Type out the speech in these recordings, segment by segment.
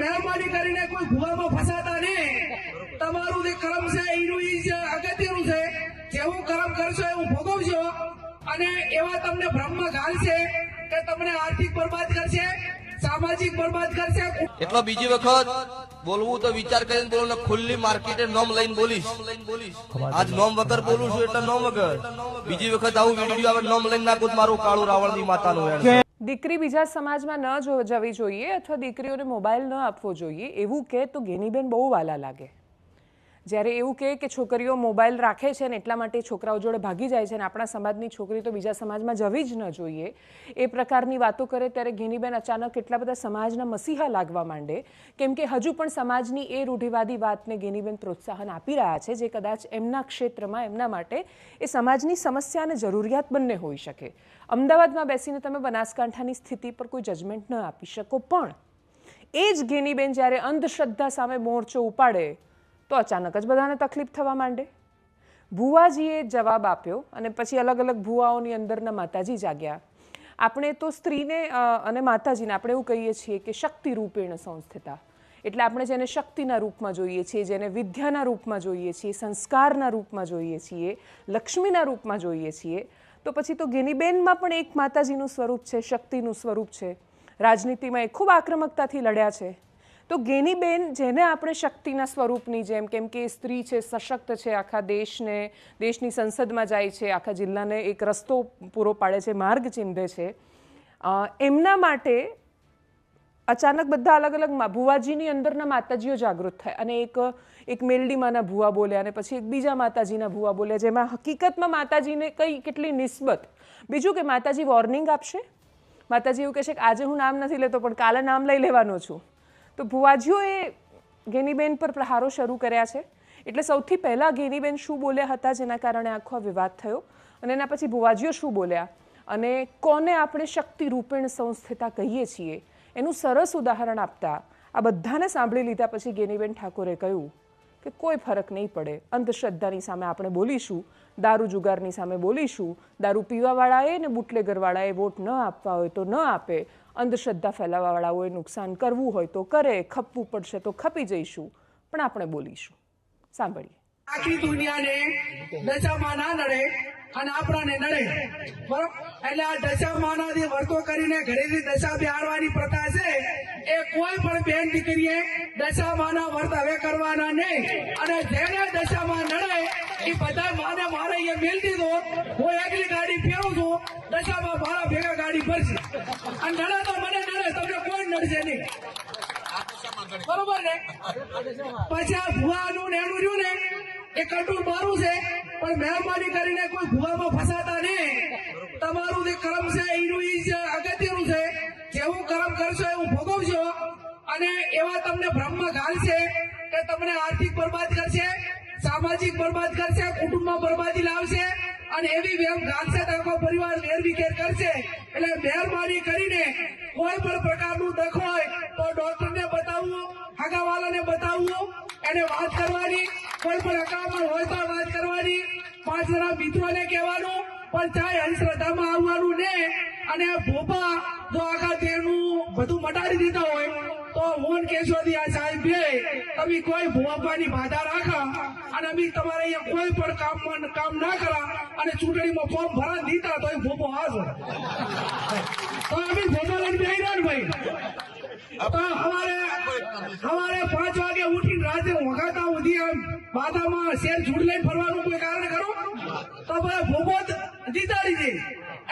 મહેરબાની કરીને કોઈ ભૂવામાં ફસાતા નહીં તમારું જે કર્મ છે, એનું ઈ જે અગત્યનું છે જેવું કર્મ કરશો એવું ભોગવશો અને એવા તમને બ્રહ્મ ઘાલશે કે તમને આર્થિક બરબાદ કરશે, સામાજિક બરબાદ કરશે. એટલો બીજી વખત બોલવું તો વિચાર કરીને બોલો ને ખુલ્લી માર્કેટે નોમ લઈને બોલીશ. આજ નોમ વગર બોલું છું એટલે નોમ વગર. બીજી વખત આવું વીડિયો આવે નોમ લઈને નાખું મારું કાળું રાવણની માતાનું માતા છે. દીકરી બીજા સમાજમાં ન જવી જોઈએ અથવા દીકરીઓને મોબાઈલ ન આપવો જોઈએ, એવું કહે તો ગેનીબેન બહુ વાલા લાગે. જ્યારે એવું કહે કે છોકરીઓ મોબાઈલ રાખે છે ને એટલા માટે છોકરાઓ જોડે ભાગી જાય છે ને આપણા સમાજની છોકરી તો બીજા સમાજમાં જવી જ ન જોઈએ, એ પ્રકારની વાતો કરે ત્યારે ઘેનીબેન અચાનક એટલા બધા સમાજના મસીહા લાગવા માંડે. કેમ કે હજુ પણ સમાજની એ રૂઢિવાદી વાતને ગેનીબેન પ્રોત્સાહન આપી રહ્યા છે, જે કદાચ એમના ક્ષેત્રમાં, એમના માટે એ સમાજની સમસ્યા અને જરૂરિયાત બંને હોઈ શકે. અમદાવાદમાં બેસીને તમે બનાસકાંઠાની સ્થિતિ પર કોઈ જજમેન્ટ ન આપી શકો, પણ એ જ ગેનીબેન જ્યારે અંધશ્રદ્ધા સામે મોરચો ઉપાડે તો અચાનક જ બધાને તકલીફ થવા માંડે? ભુવાજીએ જવાબ આપ્યો અને પછી અલગ અલગ ભુવાઓની અંદરના માતાજી જાગ્યા. આપણે તો સ્ત્રીને અને માતાજીને આપણે એવું કહીએ છીએ કે શક્તિ રૂપેણ સંસ્થિતા. એટલે આપણે જેને શક્તિના રૂપમાં જોઈએ છીએ, જેને વિદ્યાના રૂપમાં જોઈએ છીએ, સંસ્કારના રૂપમાં જોઈએ છીએ, લક્ષ્મીના રૂપમાં જોઈએ છીએ, તો પછી તો ગેનીબેનમાં પણ એક માતાજીનું સ્વરૂપ છે, શક્તિનું સ્વરૂપ છે. રાજનીતિમાં એ ખૂબ આક્રમકતાથી લડ્યા છે. તો ગેનીબેન જેને આપણે શક્તિના સ્વરૂપની જેમ કેમ કે સ્ત્રી છે, સશક્ત છે, આખા દેશને, દેશની સંસદમાં જાય છે, આખા જિલ્લાને એક રસ્તો પૂરો પાડે છે, માર્ગ ચિંધે છે. એમના માટે અચાનક બધા અલગ અલગ ભુવાજીની અંદરના માતાજીઓ જાગૃત થાય અને એક એક મેલડીમાંના ભુવા બોલ્યા અને પછી એક બીજા માતાજીના ભુવા બોલ્યા જેમાં હકીકતમાં માતાજીને કઈ કેટલી નિસ્બત. બીજું કે માતાજી વોર્નિંગ આપશે. માતાજી એવું કહેશે કે આજે હું નામ નથી લેતો, પણ કાલે નામ લઈ લેવાનો છું. તો ભુવાજીઓએ ગેનીબેન પર પ્રહારો શરૂ કર્યા છે. એટલે સૌથી પહેલાં ગેનીબેન શું બોલ્યા હતા જેના કારણે આખો વિવાદ થયો અને એના પછી ભુવાજીઓ શું બોલ્યા અને કોને આપણે શક્તિ રૂપેણ સંસ્થિતા કહીએ છીએ? એનું સરસ ઉદાહરણ આપતા આ બધાને સાંભળી લીધા પછી ગેનીબેન ઠાકોરે કહ્યું કે કોઈ ફરક નહીં પડે. અંધશ્રદ્ધાની સામે આપણે બોલીશું, દારૂ જુગારની સામે બોલીશું, દારૂ પીવાવાળાએ ને બુટલેગરવાળાએ વોટ ન આપવા હોય તો ન આપે. અંધશ્રદ્ધા ફેલાવવાવાળાઓએ નુકસાન કરવું હોય તો કરે, ખપવું પડશે તો ખપી જઈશું. પણ આપણે બોલીશું. સાંભળીએ. આખી દુનિયાને દશામાં ના નડે. અને આપણાને નડે. બરોબર? એટલે આ દશામાના જે વર્તો કરીને ઘરેથી દશા બિહારવાની પ્રથા છે. એ કોઈ પણ બેન દીકરીએ દશામાના વર્ત હવે કરવાના નહીં. અને જેને દશામાં નડે, એ બધા માને મારે અહીંયા મેલ દીધો. હું એકલી ગાડી ફેરું છું, દશામાં મારા ભેગા ગાડી ભરશે. અને નડે તો મને નડે, તમને કોઈ નડશે નહીં. બરોબર ને? પછી આ ભુવાનું ને એનું રહ્યું ને એ કંટ્રોલ મારું છે, પણ મહેરબાની કરીને કોઈ ભુવામાં ફસાતા નહીં તમારું જે કર્મ છે, એનું જ અગત્યનું છે. જેવું કર્મ કરશો એવું ભોગવશો. અને એવા તમને બ્રહ્મ ઘાલશે કે તમને આર્થિક બરબાદ કરશે, સામાજિક બરબાદ કરશે, કુટુંબમાં બરબાદી લાવશે, અને એવી વેમ તો આખો પરિવાર વેરવિખેર કરશે. એટલે મહેરબાની કરીને કોઈ પણ પ્રકારનું દખ હોય, તો ડોક્ટરને બતાવવું હગાવાલાને બતાવવું એને વાત કરવાની. કોઈ પણ અકામણ હોય તો વાત કરવાની. પાંચ જણા મિત્રોને કહેવાનું, પણ ચાહે અંધશ્રદ્ધામાં આવવાનું ને, અને ભોપા જો આખા તેનું બધું મટાડી દીધા હોય, તો મોહન કેશોદી આ સાહેબ બે, તમે કોઈ ભોપાની બાધા રાખા, અને અમે તમારે અહીંયા કોઈ પણ કામ કામ ના કરા, અને ચૂંટણીમાં ફોર્મ ભરા દીધા તો એ ભોપો હાજો તો અમે ભોપા લઈને ભાઈ? તો અમારે અમારે પાંચ બાધામાં શેર ઝૂડ લઈને ફરવાનું કોઈ કારણ કરો તો ભાઈ ભોપો જીતાડી દે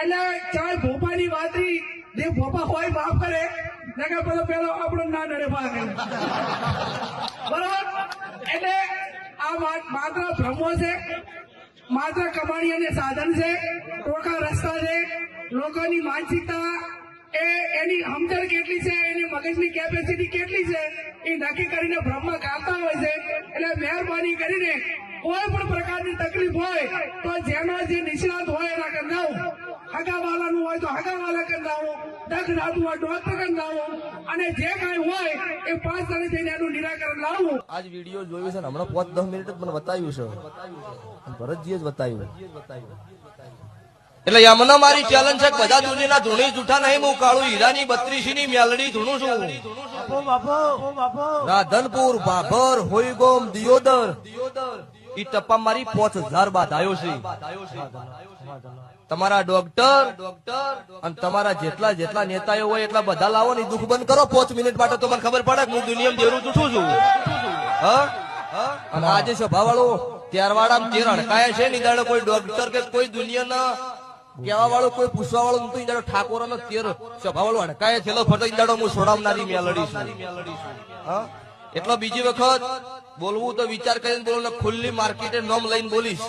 એટલે ચાહે ભોપાની વાતરી જે ભોપા હોય માફ કરે. નકર પેલો પેલો, આપણો ના નડે બરાબર? એટલે આ વાત માત્ર ભ્રમો છે, માત્ર કમાણી અને સાધન છે, ટોકા રસ્તા છે, લોકોની માનસિકતા એ એની સમજણ કેટલી છે? એની મગજની કેપેસિટી કેટલી છે? એ નક્કી કરીને ભ્રમમાં ગાતા હોય છે. એટલે મહેરબાની કરીને કોઈ પણ પ્રકારની તકલીફ હોય તો જેમાં જે નિષ્ણાત હોય એના કંદાવો હગાવાલાનું હોય તો હગાવાલા કંદાવો દખ નાતું હોય ડોક્ટર કંદાવો અને જે કાંઈ હોય એ પાંચ તારીખ જઈને એનું નિરાકરણ લાવવું આજ વીડિયો જોયું છે ને, હમણાં પાંચ દસ મિનિટ મને બતાવ્યું છે. ભરતજીએ જ બતાવ્યું. એટલે એમને મારી ચેલેન્જ છે બધા દુનિયાના ધૂણી જૂઠા નહીં હું કાળું હીરાની બત્રીસી ની મેલડી ધૂણું છું. રાધનપુર, ભાભર, હોઈગોમ, દિયોદર. ઈ ટપ્પા મારી પોચ હજાર બાદ આવ્યો છે. તમારા ડોક્ટર અને તમારા જેટલા જેટલા નેતાઓ હોય, એટલા બધા લાવો ને દુઃખ બંધ કરો. પાંચ મિનિટ માટે તો મને ખબર પડે કે હું દુનિયામાં દેરું જૂઠું છું. અને આજે સભા વાળો ત્યારવાળા તેર રણકાયા છે ની કોઈ ડોક્ટર કે કોઈ દુનિયાના કેવા વાળો કોઈ પૂછવા વાળો નતું ઈ ઠાકોર નો તેર સભા વાળો અડકાય છેલ્લો ફરતો ઈ હું છોડાવનારી મેલડી છું. એટલો બીજી વખત બોલવું તો વિચાર કરીને બોલું ને ખુલ્લી માર્કેટે નોમ લઈને બોલીશ.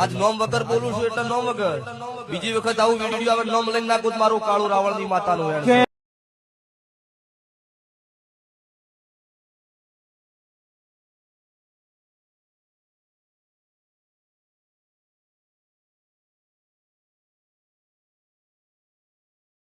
આજ નોમ વગર બોલું છું એટલે નોમ વગર. બીજી વખત આવું વીડિયો આવે નોમ લઈને નાખું મારું કાળું રાવણની માતાનું